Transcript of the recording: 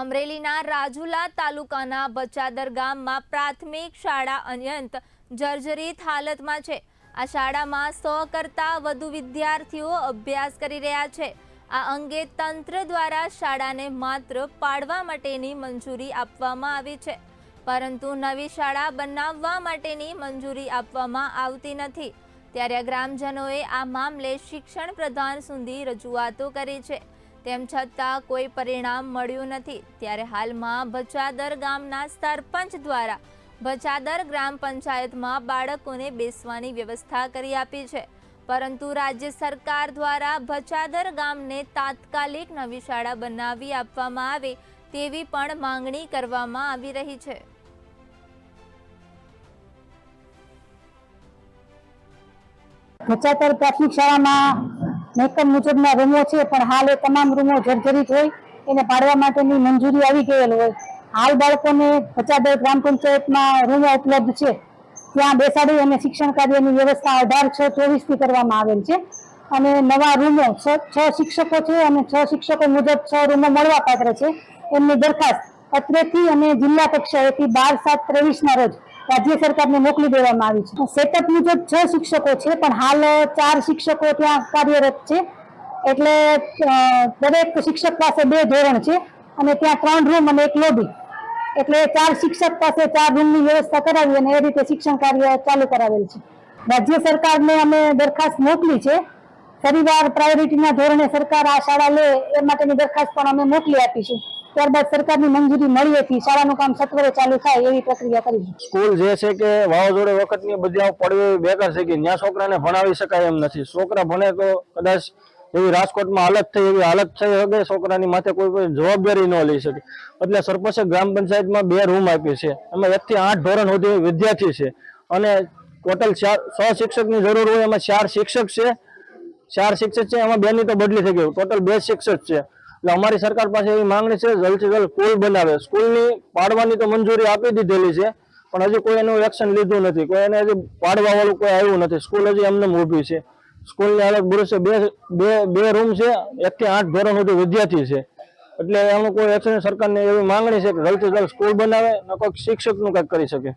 અમરેલીના રાજુલા તાલુકાના બચાદર ગામમાં પ્રાથમિક શાળા અત્યંત જર્જરિત હાલતમાં છે. આ શાળામાં સો કરતાં વધુ વિદ્યાર્થીઓ અભ્યાસ કરી રહ્યા છે. આ અંગે તંત્ર દ્વારા શાળાને માત્ર પાડવા માટેની મંજૂરી આપવામાં આવી છે. પરંતુ નવી શાળા બનાવવા માટેની મંજૂરી આપવામાં આવતી નથી. ત્યારે ગ્રામજનોએ આ મામલે શિક્ષણ પ્રધાન સુધી રજૂઆતો કરી છે. તેમ છતાં કોઈ પરિણામ મળ્યું નથી. ત્યારે હાલમાં ભચાદર ગામના સરપંચ દ્વારા ભચાદર ગ્રામ પંચાયતમાં બાળકોને બેસવાની વ્યવસ્થા કરી આપી છે. પરંતુ રાજ્ય સરકાર દ્વારા ભચાદર ગામને તાત્કાલિક નવી શાળા બનાવી આપવામાં આવે તેવી પણ માંગણી કરવામાં આવી રહી છે. ભચાતર પ્રાથમિક શાળામાં મહેકમ મુજબના રૂમો છે, પણ હાલ એ તમામ રૂમો જર્જરિત હોય, એને પાડવા માટેની મંજૂરી આવી ગયેલ હોય. હાલ બાળકોને ભચાદર ગ્રામ પંચાયતમાં રૂમો ઉપલબ્ધ છે. ત્યાં બેસાડી અને શિક્ષણ કાર્યની વ્યવસ્થા અઢાર છ ચોવીસથી કરવામાં આવેલ છે. અને નવા રૂમો, છ શિક્ષકો છે અને છ શિક્ષકો મુજબ છ રૂમો મળવા પાત્ર છે. એમની દરખાસ્ત અત્રેથી અને જિલ્લા કક્ષાએથી બાર સાત ત્રેવીસ ના રોજ રાજ્ય સરકારને મોકલી દેવામાં આવી છે. સેટઅપ મુજબ છ શિક્ષકો છે, પણ હાલ ચાર શિક્ષકો ત્યાં કાર્યરત છે. એટલે દરેક શિક્ષક પાસે બે ધોરણ છે અને ત્યાં ત્રણ રૂમ અને એક લોબી એટલે ચાર શિક્ષક પાસે ચાર રૂમની વ્યવસ્થા કરાવી અને એ રીતે શિક્ષણ કાર્ય ચાલુ કરાવેલ છે. રાજ્ય સરકારને અમે દરખાસ્ત મોકલી છે. ફરીવાર પ્રાયોરિટીના ધોરણે સરકાર આ શાળા લે એ માટેની દરખાસ્ત પણ અમે મોકલી આપીશું. ત્યારબાદ સરકારની મંજૂરી મળી હતી શાળાનું કામ સત્વરે ચાલુ થાય એવી પ્રક્રિયા કરી સ્કૂલ જે છે કે વાવાઝોડે વખતની બધી પડવી બેકાર છે કે ત્યાં છોકરાને ભણાવી શકાય એમ નથી. છોકરા ભણે તો કદાચ એવી રાજકોટમાં હાલત થઈ, એવી હાલત થઈ હવે છોકરાની માથે કોઈ કોઈ જવાબદારી ન લઈ શકે. એટલે સરપંચે ગ્રામ પંચાયતમાં બે રૂમ આપી છે. એમાં એકથી આઠ ધોરણ સુધી વિદ્યાર્થી છે. અને ટોટલ ચાર શિક્ષકની જરૂર હોય, એમાં ચાર શિક્ષક છે. ચાર શિક્ષક છે, એમાં બેની તો બદલી થઈ ગયું ટોટલ બે શિક્ષક છે. એટલે અમારી સરકાર પાસે એવી માંગણી છે જલ્દથી જલ્દ સ્કૂલ બનાવે. સ્કૂલની પાડવાની તો મંજૂરી આપી દીધેલી છે, પણ હજી કોઈ એનું એક્શન લીધું નથી. કોઈ એને હજી પાડવા વાળું કોઈ આવ્યું નથી. સ્કૂલ હજી એમને ઊભી છે. સ્કૂલની અલગ બુરે છે. બે બે બે રૂમ છે એકથી આઠ ધોરણ સુધી વિદ્યાર્થી છે. એટલે એનું કોઈ એક્શન સરકારની એવી માંગણી છે કે જલ્દથી જલ્દ સ્કૂલ બનાવે, ને કોઈક શિક્ષકનું કંઈક કરી શકે.